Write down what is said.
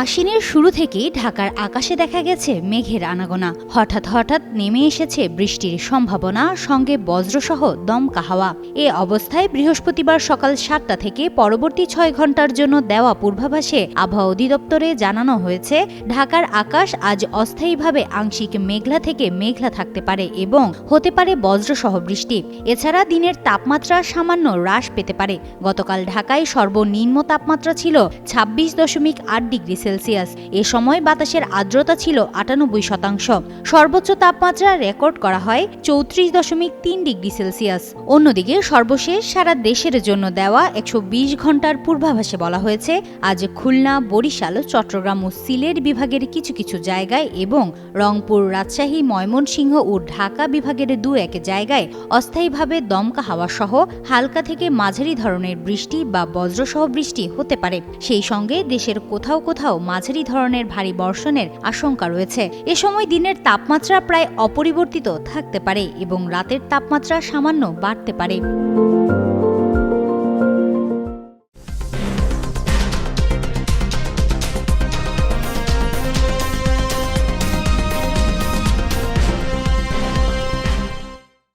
আশ্বিনের শুরু থেকেই ঢাকার আকাশে দেখা গেছে মেঘের আনাগোনা। হঠাৎ হঠাৎ নেমে এসেছে বৃষ্টির সম্ভাবনা, সঙ্গে বজ্রসহ দমকা হাওয়া। এ অবস্থায় বৃহস্পতিবার সকাল সাতটা থেকে পরবর্তী ছয় ঘণ্টার জন্য দেওয়া পূর্বাভাসে আবহাওয়া অধিদপ্তরে জানানো হয়েছে, ঢাকার আকাশ আজ অস্থায়ীভাবে আংশিক মেঘলা থেকে মেঘলা থাকতে পারে এবং হতে পারে বজ্রসহ বৃষ্টি। এছাড়া দিনের তাপমাত্রা সামান্য হ্রাস পেতে পারে। গতকাল ঢাকায় সর্বনিম্ন তাপমাত্রা ছিল ছাব্বিশ দশমিক আট ডিগ্রি সেলসিয়াস। এ সময় বাতাসের আর্দ্রতা ছিল আটানব্বই শতাংশ। সর্বোচ্চ তাপমাত্রা রেকর্ড করা হয় চৌত্রিশ দশমিক তিন ডিগ্রি সেলসিয়াস। অন্যদিকে সর্বশেষ সারা দেশের জন্য দেওয়া একশো বিশ ঘণ্টার পূর্বাভাসে বলা হয়েছে, আজ খুলনা, বরিশাল, চট্টগ্রাম ও সিলেট বিভাগের কিছু কিছু জায়গায় এবং রংপুর, রাজশাহী, ময়মনসিংহ ও ঢাকা বিভাগের দু এক জায়গায় অস্থায়ীভাবে দমকা হাওয়া সহ হালকা থেকে মাঝারি ধরনের বৃষ্টি বা বজ্রসহ বৃষ্টি হতে পারে। সেই সঙ্গে দেশের কোথাও কোথাও মাঝারি ধরনের ভারী বর্ষণের আশঙ্কা রয়েছে। এ সময় দিনের তাপমাত্রা প্রায় অপরিবর্তিত থাকতে পারে এবং রাতের তাপমাত্রা সামান্য বাড়তে পারে।